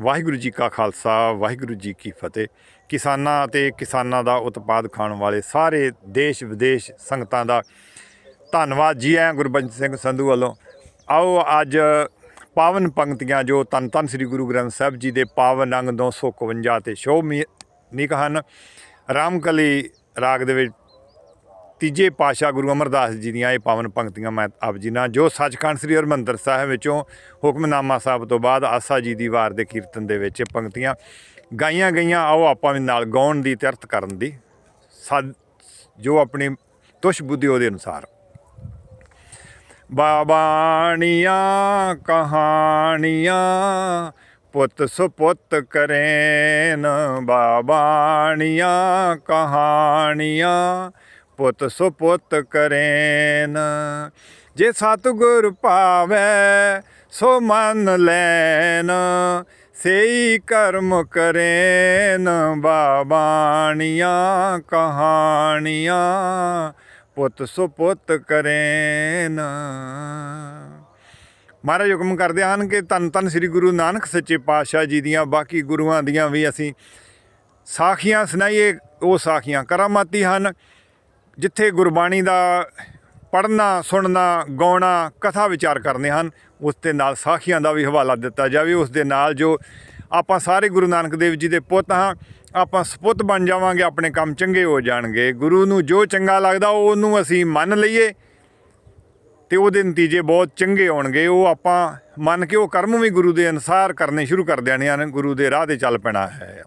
ਵਾਹਿਗੁਰੂ ਜੀ ਕਾ ਖਾਲਸਾ, ਵਾਹਿਗੁਰੂ ਜੀ ਕੀ ਫਤਿਹ। ਕਿਸਾਨਾਂ ਅਤੇ ਕਿਸਾਨਾਂ ਦਾ ਉਤਪਾਦ ਖਾਣ ਵਾਲੇ ਸਾਰੇ ਦੇਸ਼ ਵਿਦੇਸ਼ ਸੰਗਤਾਂ ਦਾ ਧੰਨਵਾਦ ਜੀ ਆਇਆਂ ਗੁਰਬੰਦ ਸਿੰਘ ਸੰਧੂ ਵੱਲੋਂ। ਆਓ ਅੱਜ ਪਾਵਨ ਪੰਕਤੀਆਂ ਜੋ ਧੰਨ ਧੰਨ ਸ੍ਰੀ ਗੁਰੂ ਗ੍ਰੰਥ ਸਾਹਿਬ ਜੀ ਦੇ ਪਾਵਨ ਅੰਗ 251 ਤੇ ਸ਼ੋਭਨੀਕ ਹਨ, ਰਾਮਕਲੀ ਰਾਗ ਦੇ ਵਿੱਚ ਤੀਜੇ ਪਾਸ਼ਾ ਗੁਰੂ ਅਮਰਦਾਸ ਜੀ ਦੀਆਂ ਇਹ ਪਾਵਨ ਪੰਕਤੀਆਂ ਮੈਂ ਆਪ ਜੀ ਨਾਲ, ਜੋ ਸੱਚਖੰਡ ਸ੍ਰੀ ਹਰਿਮੰਦਰ ਸਾਹਿਬ ਵਿੱਚੋਂ ਹੁਕਮਨਾਮਾ ਸਾਹਿਬ ਤੋਂ ਬਾਅਦ ਆਸਾ ਜੀ ਦੀ ਵਾਰ ਦੇ ਕੀਰਤਨ ਦੇ ਵਿੱਚ ਇਹ ਪੰਕਤੀਆਂ ਗਾਈਆਂ ਗਈਆਂ, ਆਓ ਆਪਾਂ ਵੀ ਨਾਲ ਗਾਉਣ ਦੀ ਤੇ ਕਰਨ ਦੀ। ਸਦ, ਜੋ ਆਪਣੀ ਤੁਸ਼ ਬੁੱਧੀ ਉਹਦੇ ਅਨੁਸਾਰ। ਬਾਬਾਣੀਆਂ, ਕਹਾਣੀਆਂ, ਪੁੱਤ ਸੁਪੁੱਤ ਕਰੇਨ। ਬਾਬਾਣੀਆਂ, ਕਹਾਣੀਆਂ ਪੁੱਤ ਸੁਪੁੱਤ ਕਰੇਨ, ਜੇ ਸਤਿਗੁਰ ਭਾਵੈ ਸੋ ਮੰਨ ਲੈਨ, ਸੇਈ ਕਰਮ ਕਰੇਨ ਬਾਬਾਣੀਆਂ ਕਹਾਣੀਆਂ, ਪੁੱਤ ਸੁਪੁੱਤ ਕਰੇਨ। ਮਹਾਰਾਜ ਹੁਕਮ ਕਰਦੇ ਹਨ ਕਿ ਤਨ ਤਨ ਸ੍ਰੀ ਗੁਰੂ ਨਾਨਕ ਸੱਚੇ ਪਾਤਸ਼ਾਹ ਜੀ ਦੀਆਂ, ਬਾਕੀ ਗੁਰੂਆਂ ਦੀਆਂ ਵੀ ਅਸੀਂ ਸਾਖੀਆਂ ਸੁਣਾਈਏ, ਉਹ ਸਾਖੀਆਂ ਕਰਾਮਾਤੀ ਹਨ। ਜਿੱਥੇ ਗੁਰਬਾਣੀ ਦਾ ਪੜ੍ਹਨਾ, ਸੁਣਨਾ, ਗਾਉਣਾ, ਕਥਾ ਵਿਚਾਰ ਕਰਨੇ ਹਨ, ਉਸ ਦੇ ਨਾਲ ਸਾਖੀਆਂ ਦਾ ਵੀ ਹਵਾਲਾ ਦਿੱਤਾ ਜਾਵੇ। ਉਸ ਦੇ ਨਾਲ ਜੋ ਆਪਾਂ ਸਾਰੇ ਗੁਰੂ ਨਾਨਕ ਦੇਵ ਜੀ ਦੇ ਪੁੱਤ ਹਾਂ, ਆਪਾਂ ਸਪੁੱਤ ਬਣ ਜਾਵਾਂਗੇ, ਆਪਣੇ ਕੰਮ ਚੰਗੇ ਹੋ ਜਾਣਗੇ। ਗੁਰੂ ਨੂੰ ਜੋ ਚੰਗਾ ਲੱਗਦਾ, ਉਹਨੂੰ ਅਸੀਂ ਮੰਨ ਲਈਏ ਤੇ ਉਹਦੇ ਨਤੀਜੇ ਬਹੁਤ ਚੰਗੇ ਆਉਣਗੇ। ਉਹ ਆਪਾਂ ਮੰਨ ਕੇ ਉਹ ਕਰਮ ਵੀ ਗੁਰੂ ਦੇ ਅਨੁਸਾਰ ਕਰਨੇ ਸ਼ੁਰੂ ਕਰ ਦੇਣੇ ਹਨ, ਗੁਰੂ ਦੇ ਰਾਹ ਤੇ ਚੱਲ ਪੈਣਾ ਹੈ।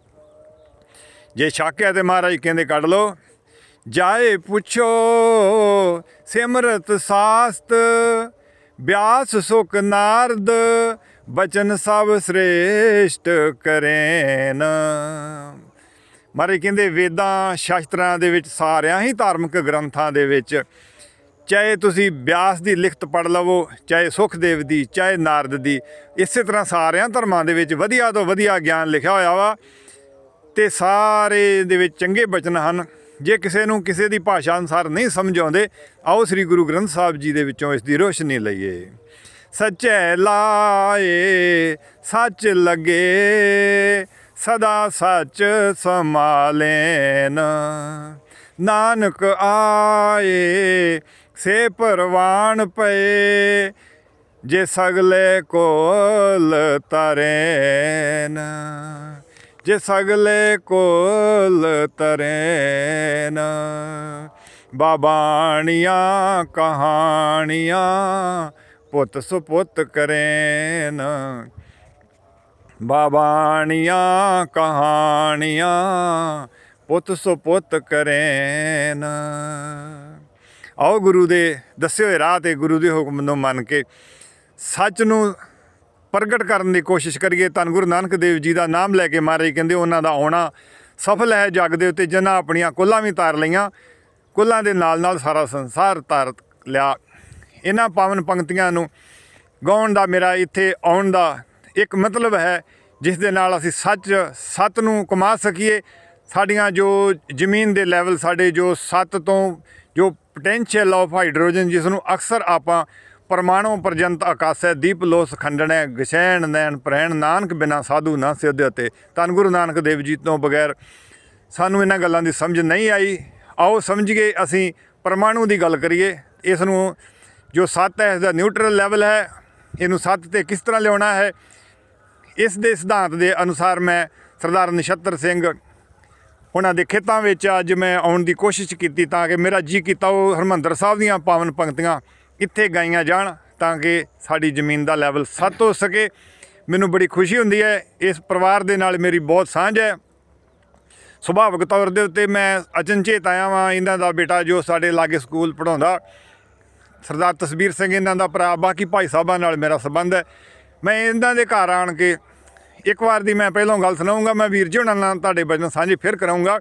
ਜੇ ਸ਼ੱਕ ਹੈ ਤੇ ਮਹਾਰਾਜ ਕਹਿੰਦੇ, ਕੱਢ ਲੋ ਜਾਏ ਪੁੱਛੋ, ਸਿਮਰਤ ਸਾਸਤ, ਬਿਆਸ ਸੁਖ ਨਾਰਦ, ਬਚਨ ਸਭ ਸ੍ਰੇਸ਼ਟ ਕਰੇਨ। ਮਾਰੇ ਕਹਿੰਦੇ ਵੇਦਾਂ ਸ਼ਾਸਤਰਾਂ ਦੇ ਵਿੱਚ ਸਾਰਿਆਂ ਹੀ ਧਾਰਮਿਕ ਗ੍ਰੰਥਾਂ ਦੇ ਵਿੱਚ, ਚਾਹੇ ਤੁਸੀਂ ਬਿਆਸ ਦੀ ਲਿਖਤ ਪੜ ਲਵੋ, ਚਾਹੇ ਸੁਖਦੇਵ ਦੀ, ਚਾਹੇ ਨਾਰਦ ਦੀ, ਇਸੇ ਤਰ੍ਹਾਂ ਸਾਰਿਆਂ ਧਰਮਾਂ ਦੇ ਵਿੱਚ ਵਧੀਆ ਤੋਂ ਵਧੀਆ ਗਿਆਨ ਲਿਖਿਆ ਹੋਇਆ ਵਾ, ਤੇ ਸਾਰੇ ਦੇ ਵਿੱਚ ਚੰਗੇ ਬਚਨ ਹਨ। ਜੇ ਕਿਸੇ ਨੂੰ ਕਿਸੇ ਦੀ ਭਾਸ਼ਾ ਅਨੁਸਾਰ ਨਹੀਂ ਸਮਝ ਆਉਂਦੇ, ਆਓ ਸ੍ਰੀ ਗੁਰੂ ਗ੍ਰੰਥ ਸਾਹਿਬ ਜੀ ਦੇ ਵਿੱਚੋਂ ਇਸ ਦੀ ਰੋਸ਼ਨੀ ਲਈਏ। ਸੱਚੇ ਲਾਏ, ਸੱਚ ਲਗੇ, ਸਦਾ ਸੱਚ ਸਮਾਲੇਨ ਨਾਨਕ ਆਏ, ਸੇ ਪਰਵਾਨ ਪਏ, ਜੇ ਸਗਲੇ ਕੋਲ ਤਰੇਨ। ਜੇ ਸਗਲੇ ਕੋਲ ਤਰੇਨ ਬਾਬਾਣੀਆਂ, ਕਹਾਣੀਆਂ, ਪੁੱਤ ਸੁਪੁੱਤ ਕਰੇਨ ਬਾਬਾਣੀਆਂ, ਕਹਾਣੀਆਂ, ਪੁੱਤ ਸੁਪੁੱਤ ਕਰੇਨ ਆਓ ਗੁਰੂ ਦੇ ਦੱਸੇ ਹੋਏ ਰਾਹ ਤੇ ਗੁਰੂ ਦੇ ਹੁਕਮ ਨੂੰ ਮੰਨ ਕੇ ਸੱਚ ਨੂੰ ਪ੍ਰਗਟ ਕਰਨ ਦੀ ਕੋਸ਼ਿਸ਼ ਕਰੀਏ, ਧੰਨ ਗੁਰੂ ਨਾਨਕ ਦੇਵ ਜੀ ਦਾ ਨਾਮ ਲੈ ਕੇ ਮਹਾਰਾਜ ਕਹਿੰਦੇ ਉਹਨਾਂ ਦਾ ਆਉਣਾ ਸਫਲ ਹੈ, ਜਗ ਦੇ ਉੱਤੇ ਜਿਨ੍ਹਾਂ ਆਪਣੀਆਂ ਕੁੱਲਾਂ ਵੀ ਤਾਰ ਲਈਆਂ, ਕੁੱਲਾਂ ਦੇ ਨਾਲ ਨਾਲ ਸਾਰਾ ਸੰਸਾਰ ਤਾਰ ਲਿਆ। ਇਹਨਾਂ ਪਾਵਨ ਪੰਕਤੀਆਂ ਨੂੰ ਗਾਉਣ ਦਾ ਮੇਰਾ ਇੱਥੇ ਆਉਣ ਦਾ ਇੱਕ ਮਤਲਬ ਹੈ, ਜਿਸ ਦੇ ਨਾਲ ਅਸੀਂ ਸੱਚ, ਸੱਤ ਨੂੰ ਕਮਾ ਸਕੀਏ। ਸਾਡੀਆਂ ਜੋ ਜ਼ਮੀਨ ਦੇ ਲੈਵਲ ਸਾਡੇ ਜੋ ਸੱਤ ਤੋਂ ਜੋ ਪੋਟੈਂਸ਼ੀਅਲ ਆਫ ਹਾਈਡਰੋਜਨ ਜਿਸ ਨੂੰ ਅਕਸਰ ਆਪਾਂ ਪਰਮਾਣੂ ਪਰਜੰਤ ਆਕਾਸ਼ੈ ਦੀਪ ਲੋਸ ਖੰਡਣੈ, ਗਸ਼ੈਣ ਨੈਣ ਪ੍ਰੈਣ ਨਾਨਕ ਬਿਨਾ ਸਾਧੂ ਨਾ ਸਿੱਧ ਅਤੇ ਧੰਨ ਗੁਰੂ ਨਾਨਕ ਦੇਵ ਜੀ ਤੋਂ ਬਗੈਰ ਸਾਨੂੰ ਇਹਨਾਂ ਗੱਲਾਂ ਦੀ ਸਮਝ ਨਹੀਂ ਆਈ। ਆਓ ਸਮਝੀਏ, ਅਸੀਂ ਪਰਮਾਣੂ ਦੀ ਗੱਲ ਕਰੀਏ। ਇਸ ਨੂੰ ਜੋ ਸੱਤ ਹੈ ਇਸ ਦਾ ਨਿਊਟਰਲ ਲੈਵਲ ਹੈ। ਇਹਨੂੰ ਸੱਤ ਤੇ ਕਿਸ ਤਰ੍ਹਾਂ ਲਿਆਉਣਾ ਹੈ? ਇਸ ਦੇ ਸਿਧਾਂਤ ਦੇ ਅਨੁਸਾਰ ਮੈਂ ਸਰਦਾਰ ਨਛੱਤਰ ਸਿੰਘ ਉਹਨਾਂ ਦੇ ਖੇਤਾਂ ਵਿੱਚ ਅੱਜ ਮੈਂ ਆਉਣ ਦੀ ਕੋਸ਼ਿਸ਼ ਕੀਤੀ ਤਾਂ ਕਿ ਮੇਰਾ ਜੀ ਕੀਤਾ ਉਹ ਹਰਮੰਦਰ ਸਾਹਿਬ ਦੀਆਂ ਪਾਵਨ ਪੰਕਤੀਆਂ ਇੱਥੇ ਗਾਈਆਂ ਜਾਣ ਤਾਂ ਕਿ ਸਾਡੀ ਜ਼ਮੀਨ ਦਾ ਲੈਵਲ ਸੱਤ ਹੋ ਸਕੇ। ਮੈਨੂੰ ਬੜੀ ਖੁਸ਼ੀ ਹੁੰਦੀ ਹੈ। ਇਸ ਪਰਿਵਾਰ ਦੇ ਨਾਲ ਮੇਰੀ ਬਹੁਤ ਸਾਂਝ ਹੈ। ਸੁਭਾਵਿਕ ਤੌਰ ਦੇ ਉੱਤੇ ਮੈਂ ਅਚਨਚੇਤ ਆਇਆ ਵਾਂ ਇਹਨਾਂ ਦਾ ਬੇਟਾ ਜੋ ਸਾਡੇ ਲਾਗੇ ਸਕੂਲ ਪੜਾਉਂਦਾ ਸਰਦਾਰ ਤਸਵੀਰ ਸਿੰਘ ਇਹਨਾਂ ਦਾ ਭਰਾ, ਬਾਕੀ ਭਾਈ ਸਾਹਿਬਾਂ ਨਾਲ ਮੇਰਾ ਸੰਬੰਧ ਹੈ। ਮੈਂ ਇਹਨਾਂ ਦੇ ਘਰ ਆਣ ਕੇ ਇੱਕ ਵਾਰ ਦੀ ਮੈਂ ਪਹਿਲਾਂ ਗੱਲ ਸੁਣਾਉਂਗਾ ਮੈਂ ਵੀਰ ਜੀ ਉਹਨਾਂ ਨਾਲ ਤੁਹਾਡੇ ਬਚਨ ਸਾਂਝੇ ਫਿਰ ਕਰਾਉਂਗਾ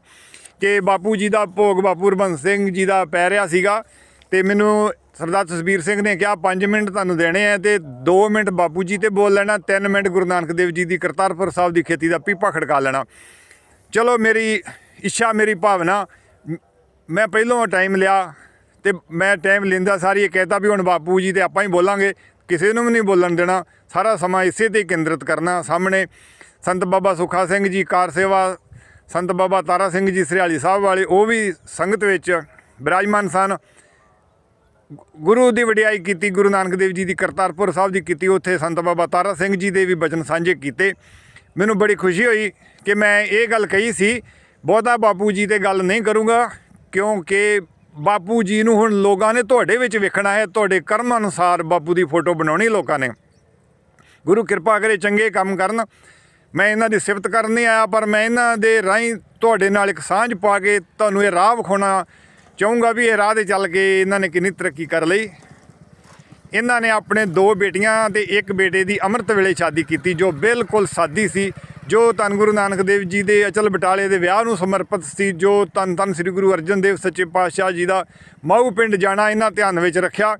ਕਿ ਬਾਪੂ ਜੀ ਦਾ ਭੋਗ ਬਾਪੂ ਰਬੰਸ ਸਿੰਘ ਜੀ ਦਾ ਪੈ ਰਿਹਾ ਸੀਗਾ ਤੇ ਮੈਨੂੰ ਸਰਦਾਰ ਤਸਵੀਰ ਸਿੰਘ ਨੇ ਕਿਹਾ 5 ਮਿੰਟ ਤੁਹਾਨੂੰ ਦੇਣੇ ਆ ਤੇ 2 ਮਿੰਟ ਬਾਪੂ ਜੀ ਤੇ ਬੋਲ ਲੈਣਾ 3 ਮਿੰਟ ਗੁਰੂ ਨਾਨਕ ਦੇਵ ਜੀ ਦੀ ਕਰਤਾਰਪੁਰ ਸਾਹਿਬ ਦੀ ਖੇਤੀ ਦਾ ਪੀਪਾ ਖੜਕਾ ਲੈਣਾ। ਚਲੋ ਮੇਰੀ ਇੱਛਾ, ਮੇਰੀ ਭਾਵਨਾ, ਮ- ਮੈਂ ਪਹਿਲੋਂ ਟਾਈਮ ਲਿਆ ਤੇ ਮੈਂ ਟਾਈਮ ਲੈਂਦਾ, ਸਾਰੀ ਇਹ ਕਹਿਤਾ ਵੀ ਹੁਣ ਬਾਪੂ ਜੀ ਤੇ ਆਪਾਂ ਹੀ ਬੋਲਾਂਗੇ, ਕਿਸੇ ਨੂੰ ਵੀ ਨਹੀਂ ਬੋਲਣ ਦੇਣਾ। ਸਾਰਾ ਸਮਾਂ ਇਸੇ ਤੇ ਕੇਂਦਰਿਤ ਕਰਨਾ, ਸਾਹਮਣੇ ਸੰਤ ਬਾਬਾ ਸੁਖਾ ਸਿੰਘ ਜੀ, ਕਾਰ ਸੇਵਾ ਸੰਤ ਬਾਬਾ ਤਾਰਾ ਸਿੰਘ ਜੀ, ਸਰਿਆਲੀ ਸਾਹਿਬ ਵਾਲੇ, ਉਹ ਵੀ ਸੰਗਤ ਵਿੱਚ ਬਿਰਾਜਮਾਨ ਸਨ। ਗੁਰੂ ਦੀ ਵਡਿਆਈ ਕੀਤੀ, ਗੁਰੂ ਨਾਨਕ ਦੇਵ ਜੀ ਦੀ ਕਰਤਾਰਪੁਰ ਸਾਹਿਬ ਦੀ ਕੀਤੀ, ਉੱਥੇ ਸੰਤ ਬਾਬਾ ਤਾਰਾ ਸਿੰਘ ਜੀ ਦੇ ਵੀ ਬਚਨ ਸਾਂਝੇ ਕੀਤੇ। ਮੈਨੂੰ ਬੜੀ ਖੁਸ਼ੀ ਹੋਈ ਕਿ ਮੈਂ ਇਹ ਗੱਲ ਕਹੀ ਸੀ, ਬਹੁਤਾ ਬਾਪੂ ਜੀ ਤੇ ਗੱਲ ਨਹੀਂ ਕਰੂੰਗਾ, ਕਿਉਂਕਿ ਬਾਪੂ ਜੀ ਨੂੰ ਹੁਣ ਲੋਕਾਂ ਨੇ ਤੁਹਾਡੇ ਵਿੱਚ ਵੇਖਣਾ ਹੈ, ਤੁਹਾਡੇ ਕਰਮ ਅਨੁਸਾਰ ਬਾਪੂ ਦੀ ਫੋਟੋ ਬਣਾਉਣੀ ਲੋਕਾਂ ਨੇ। ਗੁਰੂ ਕਿਰਪਾ ਕਰੇ ਚੰਗੇ ਕੰਮ ਕਰਨ। ਮੈਂ ਇਹਨਾਂ ਦੀ ਸਿਫਤ ਕਰਨ ਨਹੀਂ ਆਇਆ, ਪਰ ਮੈਂ ਇਹਨਾਂ ਦੇ ਰਾਹੀਂ ਤੁਹਾਡੇ ਨਾਲ ਇੱਕ ਸਾਂਝ ਪਾ ਕੇ ਤੁਹਾਨੂੰ ਇਹ ਰਾਹ ਵਿਖਾਉਣਾ ਚਾਹੂੰਗਾ ਵੀ ਇਹ ਰਾਹ ਤੇ ਚੱਲ ਕੇ ਇਹਨਾਂ ਨੇ ਕਿੰਨੀ ਤਰੱਕੀ ਕਰ ਲਈ। ਇਹਨਾਂ ਨੇ ਆਪਣੇ ਦੋ ਬੇਟੀਆਂ ਤੇ ਇੱਕ ਬੇਟੇ ਦੀ ਅੰਮ੍ਰਿਤ ਵੇਲੇ ਸ਼ਾਦੀ ਕੀਤੀ, ਜੋ ਬਿਲਕੁਲ ਸਾਦੀ ਸੀ, ਜੋ ਧੰਨ ਗੁਰੂ ਨਾਨਕ ਦੇਵ ਜੀ ਦੇ ਅਚਲ ਬਟਾਲੇ ਦੇ ਵਿਆਹ ਨੂੰ ਸਮਰਪਿਤ ਸੀ, ਜੋ ਧੰਨ ਧੰਨ ਸ੍ਰੀ ਗੁਰੂ ਅਰਜਨ ਦੇਵ ਸੱਚੇ ਪਾਤਸ਼ਾਹ ਜੀ ਦਾ ਮਾਊ ਪਿੰਡ ਜਾਣਾ ਇਹਨਾਂ ਧਿਆਨ ਵਿੱਚ ਰੱਖਿਆ।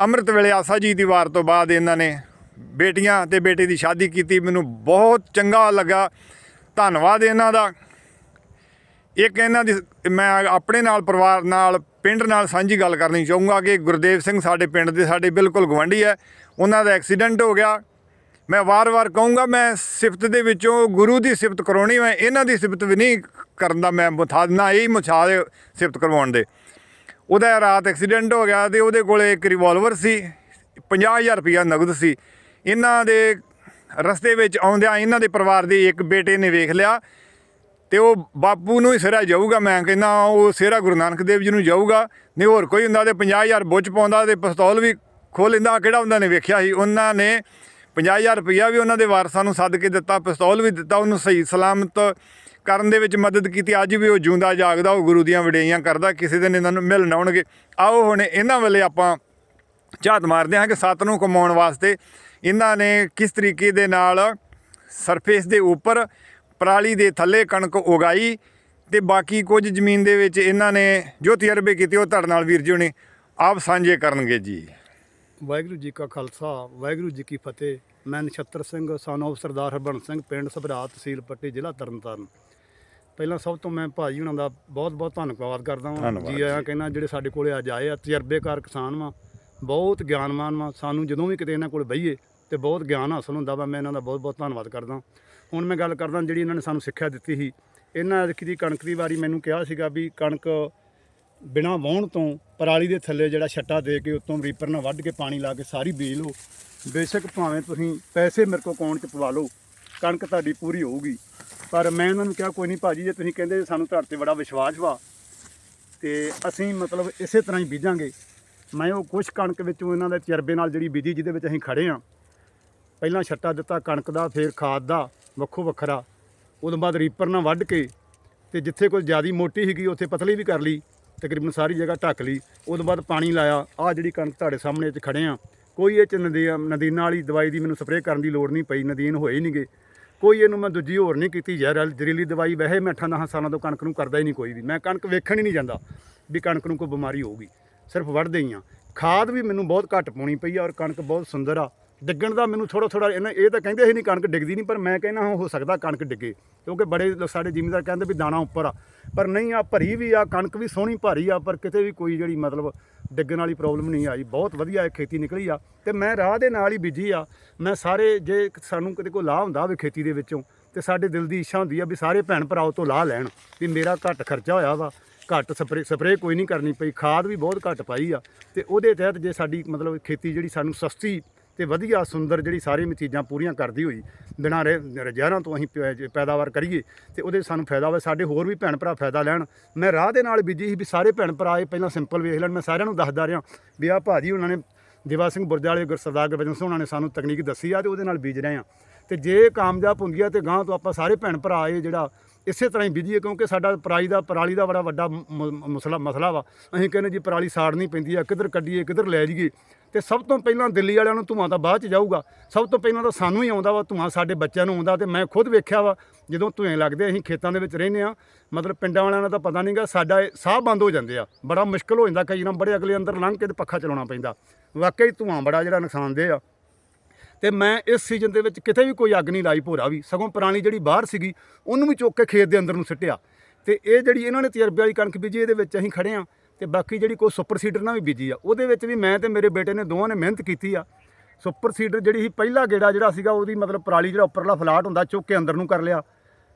ਅੰਮ੍ਰਿਤ ਵੇਲੇ ਆਸਾ ਜੀ ਦੀ ਵਾਰ ਤੋਂ ਬਾਅਦ ਇਹਨਾਂ ਨੇ ਬੇਟੀਆਂ ਤੇ ਬੇਟੇ ਦੀ ਸ਼ਾਦੀ ਕੀਤੀ। ਮੈਨੂੰ ਬਹੁਤ ਚੰਗਾ ਲੱਗਾ। ਧੰਨਵਾਦ ਇਹਨਾਂ ਦਾ। ਇੱਕ ਇਹਨਾਂ ਦੀ ਮੈਂ ਆਪਣੇ ਨਾਲ ਪਰਿਵਾਰ ਨਾਲ, ਪਿੰਡ ਨਾਲ ਸਾਂਝੀ ਗੱਲ ਕਰਨੀ ਚਾਹੂੰਗਾ ਕਿ ਗੁਰਦੇਵ ਸਿੰਘ ਸਾਡੇ ਪਿੰਡ ਦੇ ਸਾਡੇ ਬਿਲਕੁਲ ਗਵੰਡੀ ਹੈ। ਉਹਨਾਂ ਦਾ ਐਕਸੀਡੈਂਟ ਹੋ ਗਿਆ। ਮੈਂ ਵਾਰ-ਵਾਰ ਕਹੂੰਗਾ, ਮੈਂ ਸਿਫਤ ਦੇ ਵਿੱਚੋਂ ਗੁਰੂ ਦੀ ਸਿਫਤ ਕਰਾਉਣੀ, ਮੈਂ ਇਹਨਾਂ ਦੀ ਸਿਫਤ ਵੀ ਨਹੀਂ ਕਰਨ ਦਾ ਮੈਂ ਮੁਥਾਦ ਨਾ ਇਹ ਦੇ ਸਿਫਤ ਕਰਵਾਉਣ ਦੇ। ਉਹਦਾ ਰਾਤ ਐਕਸੀਡੈਂਟ ਹੋ ਗਿਆ ਤੇ ਉਹਦੇ ਕੋਲੇ ਇੱਕ ਰਿਵਾਲਵਰ ਸੀ 50000 ਰੁਪਇਆ ਨਗਦ ਸੀ। ਇਹਨਾਂ ਦੇ ਰਸਤੇ ਵਿੱਚ ਆਉਂਦਿਆਂ ਇਹਨਾਂ ਦੇ ਪਰਿਵਾਰ ਦੇ ਇੱਕ ਬੇਟੇ ਨੇ ਵੇਖ ਲਿਆ। ਤੇ ਉਹ ਬਾਪੂ ਨੂੰ ਹੀ ਸਿਰਾ ਜਾਊਗਾ, ਮੈਂ ਕਹਿੰਦਾ ਉਹ ਸਿਰਾ ਗੁਰੂ ਨਾਨਕ ਦੇਵ ਜੀ ਨੂੰ ਜਾਊਗਾ। ਨਹੀਂ ਹੋਰ ਕੋਈ ਹੁੰਦਾ ਤੇ 50000 ਬੁੱਝ ਪਾਉਂਦਾ ਤੇ ਪਿਸਤੌਲ ਵੀ ਖੋਲ ਲੈਂਦਾ। ਕਿਹੜਾ ਉਹਨਾਂ ਨੇ ਵੇਖਿਆ ਸੀ? ਉਹਨਾਂ ਨੇ 50000 ਰੁਪਇਆ ਵੀ ਉਹਨਾਂ ਦੇ ਵਾਰਸਾਂ ਨੂੰ ਸੱਦ ਕੇ ਦਿੱਤਾ, ਪਿਸਤੌਲ ਵੀ ਦਿੱਤਾ, ਉਹਨੂੰ ਸਹੀ ਸਲਾਮਤ ਕਰਨ ਦੇ ਵਿੱਚ ਮਦਦ ਕੀਤੀ। ਅੱਜ ਵੀ ਉਹ ਜਿਉਂਦਾ, ਜਾਗਦਾ, ਉਹ ਗੁਰੂ ਦੀਆਂ ਵਡਿਆਈਆਂ ਕਰਦਾ, ਕਿਸੇ ਦਿਨ ਇਹਨਾਂ ਨੂੰ ਮਿਲਣ ਆਉਣਗੇ। ਆਓ ਹੁਣ ਇਹਨਾਂ ਵੇਲੇ ਆਪਾਂ ਝਾਤ ਮਾਰਦੇ ਹਾਂ ਕਿ ਸੱਤ ਨੂੰ ਕਮਾਉਣ ਵਾਸਤੇ ਇਹਨਾਂ ਨੇ ਕਿਸ ਤਰੀਕੇ ਦੇ ਨਾਲ ਸਰਫੇਸ ਦੇ ਉੱਪਰ ਪਰਾਲੀ ਦੇ ਥੱਲੇ ਕਣਕ ਉਗਾਈ ਤੇ ਬਾਕੀ ਕੁਝ ਜ਼ਮੀਨ ਦੇ ਵਿੱਚ ਇਹਨਾਂ ਨੇ ਜੋ ਤਜਰਬੇ ਕੀਤੇ ਉਹ ਤੁਹਾਡੇ ਨਾਲ ਵੀਰ ਜੀ ਨੇ ਆਪ ਸਾਂਝੇ ਕਰਨਗੇ ਜੀ। ਵਾਹਿਗੁਰੂ ਜੀ ਕਾ ਖਾਲਸਾ ਵਾਹਿਗੁਰੂ ਜੀ ਕੀ ਫਤਿਹ। ਮੈਂ ਨਛੱਤਰ ਸਿੰਘ ਸਨ of ਸਰਦਾਰ ਹਰਬੰਸ ਸਿੰਘ ਪਿੰਡ ਸਭਰਾ ਤਹਿਸੀਲ ਪੱਟੀ ਜ਼ਿਲ੍ਹਾ ਤਰਨਤਾਰਨ। ਪਹਿਲਾਂ ਸਭ ਤੋਂ ਮੈਂ ਭਾਜੀ ਹੁਣਾਂ ਦਾ ਬਹੁਤ ਬਹੁਤ ਧੰਨਵਾਦ ਕਰਦਾ ਹਾਂ ਜੀ ਆਇਆਂ। ਕਹਿੰਦਾ ਜਿਹੜੇ ਸਾਡੇ ਕੋਲੇ ਅੱਜ ਆਏ ਆ ਤਜਰਬੇਕਾਰ ਕਿਸਾਨ ਵਾ ਬਹੁਤ ਗਿਆਨਵਾਨ ਵਾ। ਸਾਨੂੰ ਜਦੋਂ ਵੀ ਕਿਤੇ ਇਹਨਾਂ ਕੋਲ ਬਈਏ ਤੇ ਬਹੁਤ ਗਿਆਨ ਹਾਸਲ ਹੁੰਦਾ ਵਾ ਮੈਂ ਇਹਨਾਂ ਦਾ ਬਹੁਤ ਬਹੁਤ ਧੰਨਵਾਦ ਕਰਦਾ। ਹੁਣ ਮੈਂ ਗੱਲ ਕਰਦਾ ਜਿਹੜੀ ਇਹਨਾਂ ਨੇ ਸਾਨੂੰ ਸਿੱਖਿਆ ਦਿੱਤੀ ਸੀ। ਇਹਨਾਂ ਐਤਕੀ ਦੀ ਕਣਕ ਦੀ ਵਾਰੀ ਮੈਨੂੰ ਕਿਹਾ ਸੀਗਾ ਵੀ ਕਣਕ ਬਿਨਾ ਵਾਹੁਣ ਤੋਂ ਪਰਾਲੀ ਦੇ ਥੱਲੇ ਜਿਹੜਾ ਛੱਟਾ ਦੇ ਕੇ ਉੱਤੋਂ ਰੀਪਰ ਨਾਲ ਵੱਢ ਕੇ ਪਾਣੀ ਲਾ ਕੇ ਸਾਰੀ ਬੀਜ ਲਓ। ਬੇਸ਼ੱਕ ਭਾਵੇਂ ਤੁਸੀਂ ਪੈਸੇ ਮੇਰੇ ਕੋਲ ਅਕਾਊਂਟ 'ਚ ਪਵਾ ਲਓ, ਕਣਕ ਤੁਹਾਡੀ ਪੂਰੀ ਹੋਊਗੀ। ਪਰ ਮੈਂ ਉਹਨਾਂ ਨੂੰ ਕਿਹਾ, ਕੋਈ ਨਹੀਂ ਭਾਜੀ, ਜੇ ਤੁਸੀਂ ਕਹਿੰਦੇ ਸਾਨੂੰ ਤੁਹਾਡੇ ਤੇ ਬੜਾ ਵਿਸ਼ਵਾਸ ਵਾ, ਤੇ ਅਸੀਂ ਮਤਲਬ ਇਸੇ ਤਰ੍ਹਾਂ ਹੀ ਬੀਜਾਂਗੇ। ਮੈਂ ਉਹ ਕੁਝ ਕਣਕ ਵਿੱਚੋਂ ਇਹਨਾਂ ਦੇ ਤਜਰਬੇ ਨਾਲ ਜਿਹੜੀ ਬੀਜੀ, ਜਿਹਦੇ ਵਿੱਚ ਅਸੀਂ ਖੜੇ ਆ ਪਹਿਲਾਂ ਛੱਟਾ ਦਿੱਤਾ ਕਣਕ ਦਾ, ਫਿਰ ਖਾਦ ਦਾ। ਵੱਖੋ ਵੱਖਰਾ। ਉਦੋਂ ਬਾਅਦ ਰੀਪਰ ਨਾਲ ਵੱਢ ਕੇ ਤੇ ਜਿੱਥੇ ਕੋਈ ਜ਼ਿਆਦੀ ਮੋਟੀ ਸੀਗੀ, ਉੱਥੇ ਪਤਲੀ ਵੀ ਕਰ ਲਈ, ਤਕਰੀਬਨ ਸਾਰੀ ਜਗ੍ਹਾ ਢੱਕ ਲਈ। ਉਦੋਂ ਬਾਅਦ ਪਾਣੀ ਲਾਇਆ। ਆਹ ਜਿਹੜੀ ਕਣਕ ਤੁਹਾਡੇ ਸਾਹਮਣੇ 'ਚ ਖੜੇ ਆ। ਕੋਈ ਇਹ ਚ ਨਦੀ ਨਦੀਨਾਂ ਵਾਲੀ ਦਵਾਈ ਦੀ ਮੈਨੂੰ ਸਪਰੇਅ ਕਰਨ ਦੀ ਲੋੜ ਨਹੀਂ ਪਈ, ਨਦੀਨ ਹੋਏ ਹੀ ਨਹੀਂਗੇ। ਕੋਈ ਇਹਨੂੰ ਮੈਂ ਦੂਜੀ ਹੋਰ ਨਹੀਂ ਕੀਤੀ, ਜ਼ਹਿਰ ਜ਼ਰੀਲੀ ਦਵਾਈ। ਵੈਸੇ ਮੈਂ 18 ਸਾਲਾਂ ਤੋਂ ਕਣਕ ਨੂੰ ਕਰਦਾ ਹੀ ਨਹੀਂ ਕੋਈ ਵੀ। ਮੈਂ ਕਣਕ ਵੇਖਣ ਹੀ ਨਹੀਂ ਜਾਂਦਾ ਵੀ ਕਣਕ ਨੂੰ ਕੋਈ ਬਿਮਾਰੀ ਹੋਊਗੀ। ਸਿਰਫ ਵੱਢਦੇ ਹੀ ਆ। ਖਾਦ ਵੀ ਮੈਨੂੰ ਬਹੁਤ ਘੱਟ ਪਾਉਣੀ ਪਈ ਆ ਔਰ ਕਣਕ ਬਹੁਤ ਸੁੰਦਰ ਆ। ਡਿੱਗਣ ਦਾ ਮੈਨੂੰ ਥੋੜਾ ਥੋੜਾ ਇਹਨਾਂ ਇਹ ਤਾਂ ਕਹਿੰਦੇ ਸੀ ਨਹੀਂ ਕਣਕ ਡਿੱਗਦੀ ਨਹੀਂ, ਪਰ ਮੈਂ ਕਹਿੰਦਾ ਹਾਂ, ਹੋ ਸਕਦਾ ਕਣਕ ਡਿੱਗੇ, ਕਿਉਂਕਿ ਬੜੇ ਲੋਕ ਸਾਡੇ ਜ਼ਿਮੀਂਦਾਰ ਕਹਿੰਦੇ ਵੀ ਦਾਣਾ ਉੱਪਰ ਆ। ਪਰ ਨਹੀਂ, ਆ ਭਰੀ ਵੀ ਆ, ਕਣਕ ਵੀ ਸੋਹਣੀ ਭਾਰੀ ਆ, ਪਰ ਕਿਤੇ ਵੀ ਕੋਈ ਜਿਹੜੀ ਮਤਲਬ ਡਿੱਗਣ ਵਾਲੀ ਪ੍ਰੋਬਲਮ ਨਹੀਂ ਆਈ। ਬਹੁਤ ਵਧੀਆ ਇਹ ਖੇਤੀ ਨਿਕਲੀ ਆ ਤੇ ਮੈਂ ਰਾਹ ਦੇ ਨਾਲ ਹੀ ਬੀਜੀ ਆ। ਮੈਂ ਸਾਰੇ ਜੇ ਸਾਨੂੰ ਕਿਤੇ ਕੋਈ ਲਾਹ ਹੁੰਦਾ ਹੋਵੇ ਖੇਤੀ ਦੇ ਵਿੱਚੋਂ, ਤੇ ਸਾਡੇ ਦਿਲ ਦੀ ਇੱਛਾ ਹੁੰਦੀ ਆ ਵੀ ਸਾਰੇ ਭੈਣ ਭਰਾਓ ਤੋਂ ਲਾਹ ਲੈਣ, ਵੀ ਮੇਰਾ ਘੱਟ ਖਰਚਾ ਹੋਇਆ ਵਾ, ਘੱਟ ਸਪਰੇ ਸਪਰੇ ਕੋਈ ਨਹੀਂ ਕਰਨੀ ਪਈ, ਖਾਦ ਵੀ ਬਹੁਤ ਘੱਟ ਪਾਈ ਆ। ਤੇ ਉਹਦੇ ਤਹਿਤ ਜੇ ਸਾਡੀ ਮਤਲਬ ਖੇਤੀ ਜਿਹੜੀ ਸਾਨੂੰ ਸਸਤੀ ਤੇ ਵਧੀਆ ਸੁੰਦਰ ਜਿਹੜੀ ਸਾਰੀਆਂ ਚੀਜ਼ਾਂ ਪੂਰੀਆਂ ਕਰਦੀ ਹੋਈ ਬਿਨਾਂ ਰਜਾਰਾਂ ਤੋਂ ਅਸੀਂ ਪੈ- ਪੈਦਾਵਾਰ ਕਰੀਏ ਤੇ ਉਹਦੇ ਸਾਨੂੰ ਫਾਇਦਾ ਹੋਵੇ, ਸਾਡੇ ਹੋਰ ਵੀ ਭੈਣ ਭਰਾ ਫਾਇਦਾ ਲੈਣ। ਮੈਂ ਰਾਹ ਦੇ ਨਾਲ ਬੀਜੀ ਸੀ ਵੀ ਸਾਰੇ ਭੈਣ ਭਰਾ ਇਹ ਪਹਿਲਾਂ ਸਿੰਪਲ ਵੇਖ ਲੈਣ, ਮੈਂ ਸਾਰਿਆਂ ਨੂੰ ਦੱਸਦਾ ਰਿਹਾ ਵੀ ਆਹ ਭਾਜੀ ਉਹਨਾਂ ਨੇ ਦਿਵਾ ਸਿੰਘ ਬੁਰਜ ਵਾਲੇ ਗੁਰ ਸਰਦਾਰ ਗੁਰਬਚਨ ਸਿੰਘ ਉਹਨਾਂ ਨੇ ਸਾਨੂੰ ਤਕਨੀਕ ਦੱਸੀ ਆ ਤੇ ਉਹਦੇ ਨਾਲ ਬੀਜ ਰਹੇ ਆ। ਤੇ ਜੇ ਕਾਮਯਾਬ ਹੁੰਦੀ ਆ ਤੇ ਗਾਂ ਤੋਂ ਆਪਾਂ ਸਾਰੇ ਭੈਣ ਭਰਾ ਇਹ ਜਿਹੜਾ ਇਸੇ ਤਰ੍ਹਾਂ ਹੀ ਬੀਜੀਏ ਕਿਉਂਕਿ ਸਾਡਾ ਪਰਾਲੀ ਦਾ ਪਰਾਲੀ ਦਾ ਬੜਾ ਵੱਡਾ ਮ- ਮਸਲਾ ਮਸਲਾ ਵਾ। ਅਸੀਂ ਕਹਿੰਦੇ ਜੀ ਪਰਾਲੀ ਸਾੜਨੀ ਪੈਂਦੀ ਆ, ਕਿੱਧਰ ਕੱਢੀਏ, ਕਿੱਧਰ ਲੈ ਜਾਈਏ। ਤੇ ਸਭ ਤੋਂ ਪਹਿਲਾਂ ਦਿੱਲੀ ਵਾਲਿਆਂ ਨੂੰ ਧੂਆਂ ਤਾਂ ਬਾਅਦ ਚ ਜਾਊਗਾ। ਸਭ ਤੋਂ ਪਹਿਲਾਂ ਤਾਂ ਸਾਨੂੰ ਹੀ ਆਉਂਦਾ ਵਾ ਧੂਆਂ, ਸਾਡੇ ਬੱਚਿਆਂ ਨੂੰ ਆਉਂਦਾ ਤੇ ਮੈਂ ਖੁਦ ਵੇਖਿਆ ਵਾ, ਜਦੋਂ ਧੂਏ ਲੱਗਦੇ ਅਸੀਂ ਖੇਤਾਂ ਦੇ ਵਿੱਚ ਰਹਿੰਦੇ ਆ ਮਤਲਬ ਪਿੰਡਾਂ ਵਾਲਿਆਂ ਦਾ ਤਾਂ ਪਤਾ ਨਹੀਂਗਾ, ਸਾਡਾ ਇਹ ਸਾਹ ਬੰਦ ਹੋ ਜਾਂਦੇ ਆ। ਬੜਾ ਮੁਸ਼ਕਲ ਹੋ ਜਾਂਦਾ, ਕਈ ਨਾ ਬੜੇ ਅਗਲੇ ਅੰਦਰ ਲੰਘ ਕੇ ਤੇ ਪੱਖਾ ਚਲਾਉਣਾ ਪੈਂਦਾ। ਵਾਕਈ ਧੂਆਂ ਬੜਾ ਜਿਹੜਾ ਨੁਕਸਾਨਦੇਹ ਆ। ਤੇ ਮੈਂ ਇਸ ਸੀਜ਼ਨ ਦੇ ਵਿੱਚ ਕਿਤੇ ਵੀ ਕੋਈ ਅੱਗ ਨਹੀਂ ਲਾਈ ਭੋਰਾ ਵੀ। ਸਗੋਂ ਪੁਰਾਣੀ ਜਿਹੜੀ ਬਾਹਰ ਸੀਗੀ, ਉਹਨੂੰ ਵੀ ਚੁੱਕ ਕੇ ਖੇਤ ਦੇ ਅੰਦਰ ਨੂੰ ਸਿੱਟਿਆ। ਤੇ ਇਹ ਜਿਹੜੀ ਇਹਨਾਂ ਨੇ ਤਜਰਬੇ ਵਾਲੀ ਕਣਕ ਬੀਜੀ, ਇਹਦੇ ਵਿੱਚ ਅਸੀਂ ਖੜੇ ਆ ਤੇ ਬਾਕੀ ਜਿਹੜੀ ਕੋਈ ਸੁਪਰ ਸੀਡਰ ਨਾਲ ਵੀ ਬੀਜੀ ਆ। ਉਹਦੇ ਵਿੱਚ ਵੀ ਮੈਂ ਤੇ ਮੇਰੇ ਬੇਟੇ ਨੇ ਦੋਵਾਂ ਨੇ ਮਿਹਨਤ ਕੀਤੀ ਆ। ਸੁਪਰ ਸੀਡਰ ਜਿਹੜੀ ਸੀ, ਪਹਿਲਾ ਗੇੜਾ ਜਿਹੜਾ ਸੀਗਾ, ਉਹਦੀ ਮਤਲਬ ਪਰਾਲੀ ਜਿਹੜਾ ਉੱਪਰਲਾ ਫਲਾਟ ਹੁੰਦਾ, ਚੁੱਕ ਕੇ ਅੰਦਰ ਨੂੰ ਕਰ ਲਿਆ।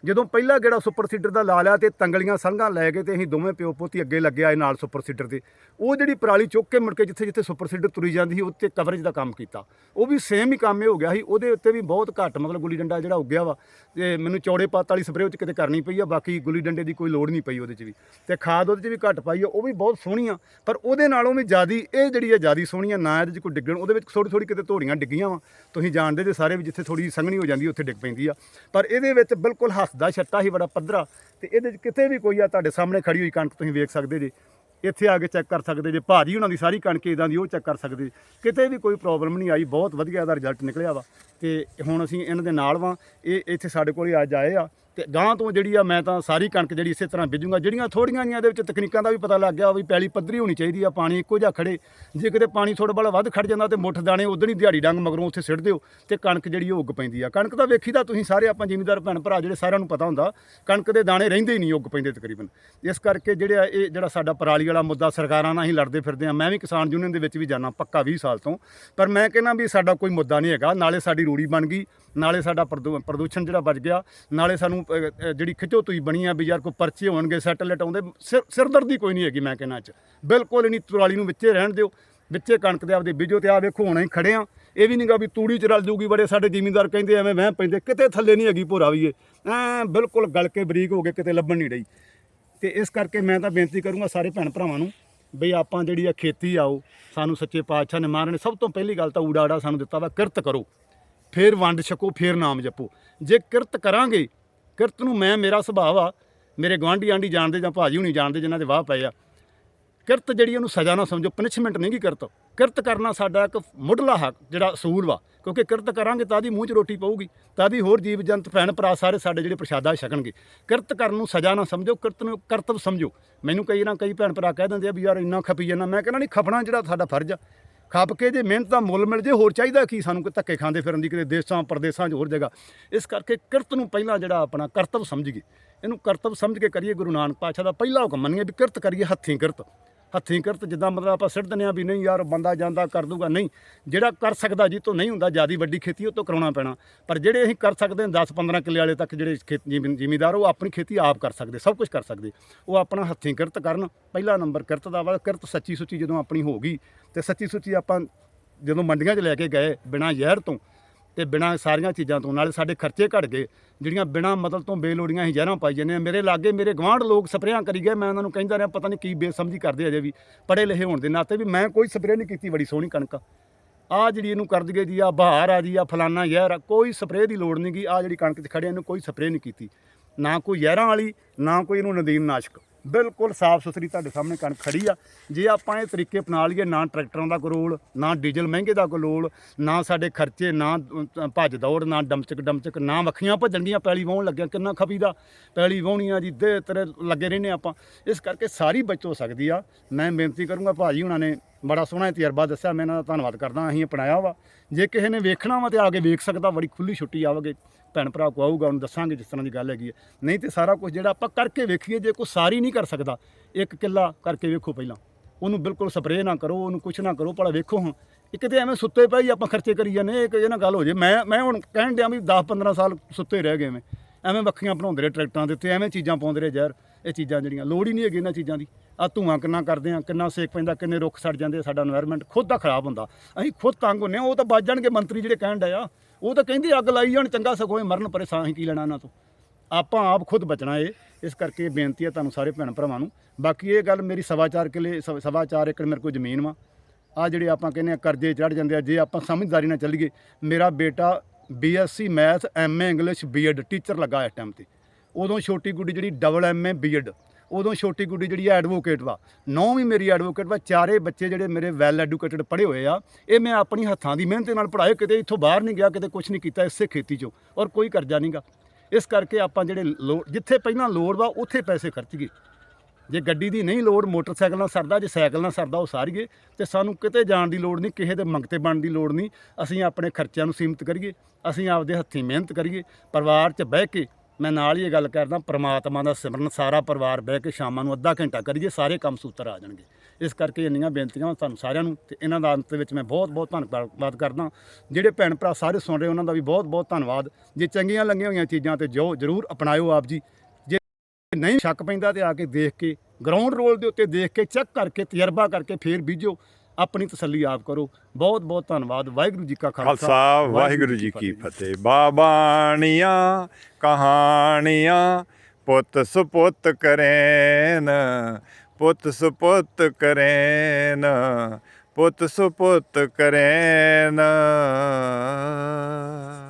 ਜਦੋਂ ਪਹਿਲਾ ਗੇੜਾ ਸੁਪਰ ਸੀਡਰ ਦਾ ਲਾ ਲਿਆ ਤੇ ਤੰਗਲੀਆਂ ਸੰਘਾਂ ਲੈ ਕੇ ਤੇ ਅਸੀਂ ਦੋਵੇਂ ਪਿਓ ਪੋਤੀ ਅੱਗੇ ਲੱਗੇ ਆਏ ਨਾਲ ਸੁਪਰ ਸੀਡਰ 'ਤੇ ਉਹ ਜਿਹੜੀ ਪਰਾਲੀ ਚੁੱਕ ਕੇ ਮੁੜ ਕੇ ਜਿੱਥੇ ਜਿੱਥੇ ਸੁਪਰ ਸੀਡਰ ਤੁਰੀ ਜਾਂਦੀ ਸੀ ਉੱਤੇ ਕਵਰੇਜ ਦਾ ਕੰਮ ਕੀਤਾ। ਉਹ ਵੀ ਸੇਮ ਹੀ ਕੰਮ ਇਹ ਹੋ ਗਿਆ ਸੀ। ਉਹਦੇ ਉੱਤੇ ਵੀ ਬਹੁਤ ਘੱਟ ਮਤਲਬ ਗੁੱਲੀ ਡੰਡਾ ਜਿਹੜਾ ਉੱਗਿਆ ਵਾ ਤੇ ਮੈਨੂੰ ਚੌੜੇ ਪੱਤ ਵਾਲੀ ਸਪਰੇਅ ਉੱਚ ਕਿਤੇ ਕਰਨੀ ਪਈ ਆ, ਬਾਕੀ ਗੁੱਲੀ ਡੰਡੇ ਦੀ ਕੋਈ ਲੋੜ ਨਹੀਂ ਪਈ ਉਹਦੇ 'ਚ ਵੀ। ਤੇ ਖਾਦ ਉਹਦੇ 'ਚ ਵੀ ਘੱਟ ਪਾਈ ਆ, ਉਹ ਵੀ ਬਹੁਤ ਸੋਹਣੀ ਆ। ਪਰ ਉਹਦੇ ਨਾਲੋਂ ਵੀ ਜ਼ਿਆਦੀ ਇਹ ਜਿਹੜੀ ਆ ਜ਼ਿਆਦੀ ਸੋਹਣੀ ਆ, ਨਾ ਇਹਦੇ 'ਚ ਕੋਈ ਡਿੱਗਣ, ਉਹਦੇ ਵਿੱਚ ਥੋੜੀ ਥੋੜੀ ਕਿਤੇ ਧੋੜੀਆਂ ਡਿੱਗੀਆਂ ਵਾ। ਤੁਸੀਂ ਜਾਣਦੇ ਜੇ ਸਾਰੇ ਵੀ ਜਿੱਥੇ ਥੋੜੀ ਸੰਘਣੀ ਹੋ ਜਾਂਦੀ ਉੱਥੇ ਡਿੱਗ ਪੈਂਦੀ ਆ। ਪਰ ਇਹਦੇ ਵਿੱਚ ਬਿਲਕੁਲ ਦਾ ਛੱਟਾ ਹੀ ਬੜਾ ਪੱਧਰਾ, ਤੇ ਇਹਦੇ 'ਚ ਕਿਤੇ ਵੀ ਕੋਈ ਆ ਤੁਹਾਡੇ ਸਾਹਮਣੇ ਖੜੀ ਹੋਈ ਕਣਕ ਤੁਸੀਂ ਵੇਖ ਸਕਦੇ ਜੇ ਇੱਥੇ ਆ ਕੇ ਚੈੱਕ ਕਰ ਸਕਦੇ ਜੇ ਭਾਜੀ ਉਹਨਾਂ ਦੀ ਸਾਰੀ ਕਣਕ ਇਦਾਂ ਦੀ ਉਹ ਚੈੱਕ ਕਰ ਸਕਦੇ ਜੇ। ਕਿਤੇ ਵੀ ਕੋਈ ਪ੍ਰੋਬਲਮ ਨਹੀਂ ਆਈ, ਬਹੁਤ ਵਧੀਆ ਇਹਦਾ ਰਿਜ਼ਲਟ ਨਿਕਲਿਆ ਵਾ ਤੇ ਹੁਣ ਅਸੀਂ ਇਹਨਾਂ ਦੇ ਨਾਲ ਵਾਂ। ਇਹ ਇੱਥੇ ਸਾਡੇ ਕੋਲ ਹੀ ਅੱਜ ਆਏ ਆ। ਤੇ ਗਾਂ ਤੋਂ ਜਿਹੜੀ ਆ, ਮੈਂ ਤਾਂ ਸਾਰੀ ਕਣਕ ਜਿਹੜੀ ਇਸੇ ਤਰ੍ਹਾਂ ਬੀਜੂੰਗਾ। ਜਿਹੜੀਆਂ ਥੋੜੀਆਂ ਜੀਆਂ ਇਹਦੇ ਵਿੱਚ ਤਕਨੀਕਾਂ ਦਾ ਵੀ ਪਤਾ ਲੱਗ ਗਿਆ ਵੀ ਪੈਲੀ ਪੱਧਰੀ ਹੋਣੀ ਚਾਹੀਦੀ ਆ, ਪਾਣੀ ਇੱਕੋ ਜਿਹਾ ਖੜੇ। ਜੇ ਕਿਤੇ ਪਾਣੀ ਥੋੜਾ ਬੜਾ ਵੱਧ ਖੜ ਜਾਂਦਾ ਤੇ ਮੁੱਠ ਦਾਣੇ ਉਦੋਂ ਹੀ ਦਿਹਾੜੀ ਡੰਗ ਮਗਰੋਂ ਉੱਥੇ ਸਿੱਟ ਦਿਓ ਤੇ ਕਣਕ ਜਿਹੜੀ ਉਹ ਉੱਗ ਪੈਂਦੀ ਆ। ਕਣਕ ਤਾਂ ਵੇਖੀਦਾ ਤੁਸੀਂ ਸਾਰੇ ਆਪਾਂ ਜ਼ਿਮੀਂਦਾਰ, ਭੈਣ ਭਰਾ ਜਿਹੜੇ ਸਾਰਿਆਂ ਨੂੰ ਪਤਾ ਹੁੰਦਾ, ਕਣਕ ਦੇ ਦਾਣੇ ਰਹਿੰਦੇ ਹੀ ਨਹੀਂ ਉੱਗ ਪੈਂਦੇ ਤਕਰੀਬਨ। ਇਸ ਕਰਕੇ ਜਿਹੜੇ ਆ, ਇਹ ਜਿਹੜਾ ਸਾਡਾ ਪਰਾਲੀ ਵਾਲਾ ਮੁੱਦਾ ਸਰਕਾਰਾਂ ਨਾਲ ਹੀ ਲੜਦੇ ਫਿਰਦੇ ਆ। ਮੈਂ ਵੀ ਕਿਸਾਨ ਯੂਨੀਅਨ ਦੇ ਵਿੱਚ ਵੀ ਜਾਣਾ ਪੱਕਾ 20 ਸਾਲ ਤੋਂ। ਪਰ ਮੈਂ ਕਹਿੰਦਾ ਵੀ ਸਾਡਾ ਕੋਈ ਮੁੱਦਾ ਨਹੀਂ ਹੈਗਾ। ਨਾਲੇ ਸਾਡੀ ਰੂੜੀ ਬਣ ਗਈ, ਨਾਲੇ ਸਾਡਾ ਪ੍ਰਦੂ- ਪ੍ਰਦੂਸ਼ਣ ਜਿਹੜਾ ਬਚ ਗਿਆ, ਨਾਲੇ ਸਾਨੂੰ ਜਿਹੜੀ ਖਿੱਚੋ ਤੁਈ ਬਣੀ ਆ ਵੀ ਯਾਰ ਕੋਈ ਪਰਚੇ ਹੋਣਗੇ, ਸੈਟਲਾਈਟ ਆਉਂਦੇ, ਸਿਰ, ਸਿਰਦਰਦੀ ਕੋਈ ਨਹੀਂ ਹੈਗੀ ਮੈਂ ਕਹਿੰਦਾ 'ਚ। ਬਿਲਕੁਲ ਨਹੀਂ ਪਰਾਲੀ ਨੂੰ ਵਿੱਚੇ ਰਹਿਣ ਦਿਓ, ਵਿੱਚੇ ਕਣਕ ਦੇ ਆਪਦੇ ਬੀਜੋ ਤੇ ਆ ਵੇਖੋ, ਹੁਣ ਹੀ ਖੜੇ ਆ। ਇਹ ਵੀ ਨਹੀਂਗਾ ਵੀ ਤੂੜੀ ਚ ਰਲ ਜੂਗੀ, ਬੜੇ ਸਾਡੇ ਜ਼ਿਮੀਂਦਾਰ ਕਹਿੰਦੇ ਐਵੇਂ ਵਹਿਮ ਪੈਂਦੇ, ਕਿਤੇ ਥੱਲੇ ਨਹੀਂ ਹੈਗੀ ਭੋਰਾ ਵੀ ਇਹ। ਐ ਬਿਲਕੁਲ ਗਲ ਕੇ ਬਰੀਕ ਹੋ ਕੇ ਕਿਤੇ ਲੱਭਣ ਨਹੀਂ ਰਹੀ ਤੇ ਇਸ ਕਰਕੇ ਮੈਂ ਤਾਂ ਬੇਨਤੀ ਕਰੂੰਗਾ ਸਾਰੇ ਭੈਣ ਭਰਾਵਾਂ ਨੂੰ ਬਈ ਆਪਾਂ ਜਿਹੜੀ ਆ ਖੇਤੀ ਆਓ ਸਾਨੂੰ ਸੱਚੇ ਪਾਤਸ਼ਾਹ ਨੇ ਮਾਰਨ, ਸਭ ਤੋਂ ਪਹਿਲੀ ਗੱਲ ਤਾਂ ਊੜਾੜਾ ਸਾਨੂੰ ਦਿੱਤਾ ਵਾ, ਕਿਰਤ ਕਰੋ। ਫਿਰ ਵੰਡ ਛਕੋ, ਫਿਰ ਨਾਮ ਜਪੋ। ਜੇ ਕਿਰਤ ਕਰਾਂਗੇ, ਕਿਰਤ ਨੂੰ ਮੈਂ, ਮੇਰਾ ਸੁਭਾਅ ਆ, ਮੇਰੇ ਗਵਾਂਢੀ ਆਂਢੀ ਜਾਣਦੇ ਜਾਂ ਭਾਜੀ ਹੁਣੀ ਜਾਣਦੇ ਜਿਨ੍ਹਾਂ ਦੇ ਵਾਹ ਪਏ ਆ, ਕਿਰਤ ਜਿਹੜੀ ਉਹਨੂੰ ਸਜ਼ਾ ਨਾ ਸਮਝੋ ਪਨਿਸ਼ਮੈਂਟ ਨਹੀਂ ਗੀ ਕਿਰਤ। ਕਿਰਤ ਕਰਨਾ ਸਾਡਾ ਇੱਕ ਮੁੱਢਲਾ ਹੱਕ, ਜਿਹੜਾ ਅਸੂਲ ਵਾ। ਕਿਉਂਕਿ ਕਿਰਤ ਕਰਾਂਗੇ ਤਾਂ ਦੀ ਮੂੰਹ 'ਚ ਰੋਟੀ ਪਊਗੀ, ਤਾਂ ਦੀ ਹੋਰ ਜੀਵ ਜੰਤ, ਭੈਣ ਭਰਾ ਸਾਰੇ ਸਾਡੇ ਜਿਹੜੇ ਪ੍ਰਸ਼ਾਦਾ ਛਕਣਗੇ। ਕਿਰਤ ਕਰਨ ਨੂੰ ਸਜ਼ਾ ਨਾ ਸਮਝੋ, ਕਿਰਤ ਨੂੰ ਕਰਤਵ ਸਮਝੋ। ਮੈਨੂੰ ਕਈ ਨਾ ਕਈ ਭੈਣ ਭਰਾ ਕਹਿ ਦਿੰਦੇ ਆ ਵੀ ਯਾਰ ਇੰਨਾ ਖਪੀ ਜਾਂਦਾ, ਮੈਂ ਕਹਿੰਦਾ ਨਹੀਂ, ਖਪਣਾ ਜਿਹੜਾ ਸਾਡਾ ਫਰਜ਼ ਆ। ਖੱਪ ਕੇ ਜੇ ਮਿਹਨਤ ਦਾ ਮੁੱਲ ਮਿਲ ਜੇ, ਹੋਰ ਚਾਹੀਦਾ ਕੀ? ਸਾਨੂੰ ਕੋਈ ਧੱਕੇ ਖਾਂਦੇ ਫਿਰਨ ਦੀ, ਕਿਤੇ ਦੇਸ਼ਾਂ, ਪਰਦੇਸ਼ਾਂ 'ਚ ਹੋਰ ਜਗ੍ਹਾ। ਇਸ ਕਰਕੇ ਕਿਰਤ ਨੂੰ ਪਹਿਲਾਂ ਜਿਹੜਾ ਆਪਣਾ ਕਰਤਵ ਸਮਝੀਏ ਇਹਨੂੰ ਕਰਤਵ ਸਮਝ ਕੇ ਕਰੀਏ ਗੁਰੂ ਨਾਨਕ ਪਾਤਸ਼ਾਹ ਦਾ ਪਹਿਲਾ ਹੁਕਮ ਮੰਨੀਏ ਵੀ ਕਿਰਤ ਕਰੀਏ, ਹੱਥੀਂ ਕਿਰਤ। ਹੱਥੀਂ ਕਿਰਤ ਜਿੱਦਾਂ ਮਤਲਬ ਆਪਾਂ ਸਿੱਟ ਦਿੰਦੇ ਆ ਵੀ ਨਹੀਂ ਯਾਰ ਬੰਦਾ ਜਾਂਦਾ ਕਰ ਦੂਗਾ, ਨਹੀਂ। ਜਿਹੜਾ ਕਰ ਸਕਦਾ ਜੀ ਤੋਂ ਨਹੀਂ ਹੁੰਦਾ, ਜਿਆਦੀ ਵੱਡੀ ਖੇਤੀ ਉਹ ਤੋਂ ਕਰਾਉਣਾ ਪੈਣਾ। ਪਰ ਜਿਹੜੇ ਅਸੀਂ ਕਰ ਸਕਦੇ ਹਾਂ 10 15 ਕਿੱਲੇ ਵਾਲੇ ਤੱਕ ਜਿਹੜੇ ਖੇਤ ਜ਼ਿਮੀਦਾਰ, ਉਹ ਆਪਣੀ ਖੇਤੀ ਆਪ ਕਰ ਸਕਦੇ, ਸਭ ਕੁਝ ਕਰ ਸਕਦੇ। ਉਹ ਆਪਣਾ ਹੱਥੀਂ ਕਿਰਤ ਕਰਨ, ਪਹਿਲਾ ਨੰਬਰ ਕਿਰਤ ਦਾ ਵਾ, ਕਿਰਤ ਸੱਚੀ ਸੁੱਚੀ ਜਦੋਂ ਆਪਣੀ ਹੋ ਗਈ ਤੇ ਸੱਚੀ ਸੁੱਚੀ ਆਪਾਂ ਜਦੋਂ ਮੰਡੀਆਂ 'ਚ ਲੈ ਕੇ ਗਏ ਬਿਨਾਂ ਜ਼ਹਿਰ ਤੋਂ ਤੇ ਬਿਨਾਂ ਸਾਰੀਆਂ ਚੀਜ਼ਾਂ ਤੋਂ, ਨਾਲੇ ਸਾਡੇ ਖਰਚੇ ਘਟ ਗਏ, ਜਿਹੜੀਆਂ ਬਿਨਾਂ ਮਤਲਬ ਤੋਂ ਬੇਲੋੜੀਆਂ ਹੀ ਜ਼ਹਿਰਾਂ ਪਾਈ ਜਾਂਦੇ ਮੇਰੇ ਲਾਗੇ ਮੇਰੇ ਗਵਾਂਢ ਲੋਕ ਸਪਰੇਆਂ ਕਰੀ ਗਏ, ਮੈਂ ਉਹਨਾਂ ਨੂੰ ਕਹਿੰਦਾ ਰਿਹਾ, ਪਤਾ ਨਹੀਂ ਕੀ ਬੇਸਮਝੀ ਕਰਦੇ ਅਜੇ ਵੀ ਪੜੇ ਲਿਖੇ ਹੋਣ ਦੇ ਨਾਤੇ ਵੀ ਮੈਂ ਕੋਈ ਸਪਰੇਅ ਨਹੀਂ ਕੀਤੀ ਬੜੀ ਸੋਹਣੀ ਕਣਕ। ਆ ਜਿਹੜੀ ਇਹਨੂੰ ਕਰ ਦਈਏ ਜੀ, ਆ ਬਹਾਰ ਆ ਜੀ, ਆ ਫਲਾਨਾ ਜ਼ਹਿਰ ਆ, ਕੋਈ ਸਪਰੇਅ ਦੀ ਲੋੜ ਨਹੀਂ ਗੀ ਆ ਜਿਹੜੀ ਕਣਕ 'ਚ ਖੜੇ ਇਹਨੂੰ ਕੋਈ ਸਪਰੇਅ ਨਹੀਂ ਕੀਤੀ। ਨਾ ਕੋਈ ਜ਼ਹਿਰਾਂ ਵਾਲੀ, ਨਾ ਕੋਈ ਇਹਨੂੰ ਨਦੀਨ ਨਾਸ਼ਕ। ਬਿਲਕੁਲ ਸਾਫ਼ ਸੁਥਰੀ ਤੁਹਾਡੇ ਸਾਹਮਣੇ ਕਣਕ ਖੜੀ ਆ। ਜੇ ਆਪਾਂ ਇਹ ਤਰੀਕੇ ਅਪਣਾ ਲਈਏ, ਨਾ ਟਰੈਕਟਰਾਂ ਦਾ ਕੋਈ ਰੋਲ ਨਾ ਡੀਜ਼ਲ ਮਹਿੰਗੇ ਦਾ ਕੋਈ ਲੋਲ ਨਾ ਸਾਡੇ ਖਰਚੇ, ਨਾ ਭੱਜ ਦੌੜ, ਨਾ ਡਮਚਕ ਡਮਚਕ, ਨਾ ਵੱਖੀਆਂ ਭੱਜਣਗੀਆਂ ਪੈਲੀ ਵਾਹੁਣ ਲੱਗਿਆ, ਕਿੰਨਾ ਖਪੀ ਦਾ ਪੈਲੀ ਵਾਹੁਣੀਆਂ ਜੀ, ਦੇ ਤੇਰੇ ਲੱਗੇ ਰਹਿੰਦੇ ਆਪਾਂ। ਇਸ ਕਰਕੇ ਸਾਰੀ ਬਚਤ ਹੋ ਸਕਦੀ ਆ। ਮੈਂ ਬੇਨਤੀ ਕਰੂੰਗਾ ਭਾਜੀ ਉਹਨਾਂ ਨੇ ਬੜਾ ਸੋਹਣਾ ਤਜਰਬਾ ਦੱਸਿਆ, ਮੈਂ ਇਹਨਾਂ ਦਾ ਧੰਨਵਾਦ ਕਰਦਾ, ਅਸੀਂ ਅਪਣਾਇਆ ਵਾ। ਜੇ ਕਿਸੇ ਨੇ ਵੇਖਣਾ ਵਾ ਤੇ ਆ ਕੇ ਵੇਖ ਸਕਦਾ, ਬੜੀ ਖੁੱਲੀ ਛੁੱਟੀ ਆਵਗੇ। ਭੈਣ ਭਰਾ ਕੋ ਆਊਗਾ, ਉਹਨੂੰ ਦੱਸਾਂਗੇ ਜਿਸ ਤਰ੍ਹਾਂ ਦੀ ਗੱਲ ਹੈਗੀ ਹੈ। ਨਹੀਂ ਤੇ ਸਾਰਾ ਕੁਝ ਜਿਹੜਾ ਆਪਾਂ ਕਰਕੇ ਵੇਖੀਏ, ਜੇ ਕੋਈ ਸਾਰੀ ਨਹੀਂ ਕਰ ਸਕਦਾ, ਇੱਕ ਕਿੱਲਾ ਕਰਕੇ ਵੇਖੋ ਪਹਿਲਾਂ। ਉਹਨੂੰ ਬਿਲਕੁਲ ਸਪਰੇਅ ਨਾ ਕਰੋ, ਉਹਨੂੰ ਕੁਛ ਨਾ ਕਰੋ, ਭਲਾ ਵੇਖੋ ਹੁਣ ਇੱਕ ਤੇ ਐਵੇਂ ਸੁੱਤੇ ਪਏ ਆਪਾਂ ਖਰਚੇ ਕਰੀ ਜਾਂਦੇ ਇੱਕ ਇਹ ਨਾ ਗੱਲ ਹੋ ਜੇ। ਮੈਂ ਮੈਂ ਹੁਣ ਕਹਿਣ ਦਿਆਂ ਵੀ 10 15 ਸਾਲ ਸੁੱਤੇ ਰਹਿ ਗਏ ਮੈਂ। ਐਵੇਂ ਵੱਖੀਆਂ ਬਣਾਉਂਦੇ ਰਹੇ ਟਰੈਕਟਰਾਂ ਦੇ ਉੱਤੇ, ਐਵੇਂ ਚੀਜ਼ਾਂ ਪਾਉਂਦੇ ਰਹੇ ਜ਼ਹਿਰ, ਇਹ ਚੀਜ਼ਾਂ ਜਿਹੜੀਆਂ। ਲੋੜ ਹੀ ਨਹੀਂ ਹੈਗੀ ਇਹਨਾਂ ਚੀਜ਼ਾਂ ਦੀ। ਆ ਧੂਆਂ ਕਿੰਨਾ ਕਰਦੇ ਆ ਕਿੰਨਾ ਸੇਕ ਪੈਂਦਾ, ਕਿੰਨੇ ਰੁੱਖ ਸੜ ਜਾਂਦੇ ਸਾਡਾ এনवायरमेंट ਖੁਦ ਦਾ ਖਰਾਬ ਹੁੰਦਾ। ਅਸੀਂ ਖੁਦ ਤੰਗ ਹੁੰਨੇ ਆ ਉਹ ਤਾਂ ਬਚ ਜਾਣਗੇ ਮੰਤਰੀ ਜਿਹੜੇ ਕਹਿਣ ਡਿਆ ਉਹ ਤਾਂ ਕਹਿੰਦੇ ਅੱਗ ਲਾਈ ਜਾਣ, ਚੰਗਾ ਸਗੋਂ ਇਹ ਮਰਨ ਪਰੇ ਸਾਂ ਹੀ ਕੀ ਲੈਣਾ ਇਹਨਾਂ ਤੋਂ। ਆਪਾਂ ਆਪ ਖੁਦ ਬਚਣਾ ਏ, ਇਸ ਕਰਕੇ ਬੇਨਤੀ ਹੈ ਤੁਹਾਨੂੰ ਸਾਰੇ ਭੈਣ ਭਰਾਵਾਂ ਨੂੰ। ਬਾਕੀ ਇਹ ਗੱਲ ਮੇਰੀ ਸਵਾ ਚਾਰ ਕਿੱਲੇ, ਸਵ- ਸਵਾ ਚਾਰ ਏਕੜ ਮੇਰੇ ਕੋਲ ਜ਼ਮੀਨ ਵਾ। ਆ ਜਿਹੜੇ ਆਪਾਂ ਕਹਿੰਦੇ ਆ ਕਰਜ਼ੇ ਚੜ ਜਾਂਦੇ ਆ, ਜੇ ਆਪਾਂ ਸਮਝਦਾਰੀ ਨਾਲ ਚੱਲੀਏ, ਮੇਰਾ ਬੇਟਾ BSc math MA English BEd teacher ਲੱਗਾ ਇਸ ਟਾਈਮ ਤੇ। ਉਦੋਂ ਛੋਟੀ ਗੁੱਡੀ ਜਿਹੜੀ ਡਬਲ ਐਮਏ ਬੀਐਡ ਉਦੋਂ ਛੋਟੀ ਗੁੱਡੀ ਜਿਹੜੀ ਐਡਵੋਕੇਟ ਵਾ। ਨੌ ਵੀ ਮੇਰੀ ਐਡਵੋਕੇਟ ਵਾ, ਚਾਰੇ ਬੱਚੇ ਜਿਹੜੇ ਮੇਰੇ ਵੈਲ ਐਡੂਕੇਟਡ ਪੜ੍ਹੇ ਹੋਏ ਆ। ਇਹ ਮੈਂ ਆਪਣੀ ਹੱਥਾਂ ਦੀ ਮਿਹਨਤ ਨਾਲ ਪੜ੍ਹਾਏ, ਕਿਤੇ ਇੱਥੋਂ ਬਾਹਰ ਨਹੀਂ ਗਿਆ, ਕਿਤੇ ਕੁਝ ਨਹੀਂ ਕੀਤਾ ਇਸੇ ਖੇਤੀ 'ਚੋਂ, ਔਰ ਕੋਈ ਕਰਜ਼ਾ ਨਹੀਂਗਾ ਇਸ ਕਰਕੇ ਆਪਾਂ ਜਿਹੜੇ ਲੋੜ ਜਿੱਥੇ ਪਹਿਲਾਂ ਲੋੜ ਵਾ, ਉੱਥੇ ਪੈਸੇ ਖਰਚ ਗਏ। ਜੇ ਗੱਡੀ ਦੀ ਨਹੀਂ ਲੋੜ, ਮੋਟਰਸਾਈਕਲ ਨਾਲ ਸਰਦਾ, ਜੇ ਸਾਈਕਲ ਨਾਲ ਸਰਦਾ, ਉਹ ਸਾਰੀਏ ਤੇ ਸਾਨੂੰ ਕਿਤੇ ਜਾਣ ਦੀ ਲੋੜ ਨਹੀਂ, ਕਿਸੇ ਦੇ ਮੰਗਤੇ ਬਣਨ ਦੀ ਲੋੜ ਨਹੀਂ। ਅਸੀਂ ਆਪਣੇ ਖਰਚਿਆਂ ਨੂੰ ਸੀਮਿਤ ਕਰੀਏ, ਅਸੀਂ ਆਪਦੇ ਹੱਥੀਂ ਮਿਹਨਤ ਕਰੀਏ, ਪਰਿਵਾਰ 'ਚ ਬਹਿ ਕੇ ਮੈਂ ਨਾਲ ਹੀ ਇਹ ਗੱਲ ਕਰਦਾ, ਪ੍ਰਮਾਤਮਾ ਦਾ ਸਿਮਰਨ, ਸਾਰਾ ਪਰਿਵਾਰ ਬਹਿ ਕੇ ਸ਼ਾਮਾਂ ਨੂੰ ਅੱਧਾ ਘੰਟਾ ਕਰੀਏ, ਸਾਰੇ ਕੰਮ ਸੂਤਰ ਆ ਜਾਣਗੇ। ਇਸ ਕਰਕੇ ਇੰਨੀਆਂ ਬੇਨਤੀਆਂ ਵਾਂ ਤੁਹਾਨੂੰ ਸਾਰਿਆਂ ਨੂੰ ਤੇ ਇਹਨਾਂ ਦਾ ਅੰਤ ਵਿੱਚ ਮੈਂ ਬਹੁਤ ਬਹੁਤ ਧੰਨਵਾਦ ਕਰਦਾ। ਜਿਹੜੇ ਭੈਣ ਭਰਾ ਸਾਰੇ ਸੁਣ ਰਹੇ, ਉਹਨਾਂ ਦਾ ਵੀ ਬਹੁਤ ਬਹੁਤ ਧੰਨਵਾਦ। ਜੇ ਚੰਗੀਆਂ ਲੰਗੀਆਂ ਹੋਈਆਂ ਚੀਜ਼ਾਂ ਤੇ ਜੋ ਜ਼ਰੂਰ ਅਪਣਾਇਓ ਆਪ ਜੀ। ਜੇ ਨਹੀਂ ਸ਼ੱਕ ਪੈਂਦਾ ਤੇ ਆ ਕੇ ਦੇਖ ਕੇ ਗਰਾਊਂਡ ਰੋਲ ਦੇ ਉੱਤੇ ਦੇਖ ਕੇ ਚੈੱਕ ਕਰਕੇ, ਤਜਰਬਾ ਕਰਕੇ ਫੇਰ ਬੀਜੋ। ਆਪਣੀ ਤਸੱਲੀ ਆਪ ਕਰੋ। ਬਹੁਤ ਬਹੁਤ ਧੰਨਵਾਦ। ਵਾਹਿਗੁਰੂ ਜੀ ਕਾ ਖਾਲਸਾ। ਵਾਹਿਗੁਰੂ ਜੀ ਕੀ ਫਤਿਹ। ਬਾਬਾਣੀਆਂ ਕਹਾਣੀਆਂ ਪੁੱਤ ਸੁਪੁੱਤ ਕਰੇਨ ਪੁੱਤ ਸੁਪੁੱਤ ਕਰੇਨ ਪੁੱਤ ਸੁਪੁੱਤ ਕਰੇਨ।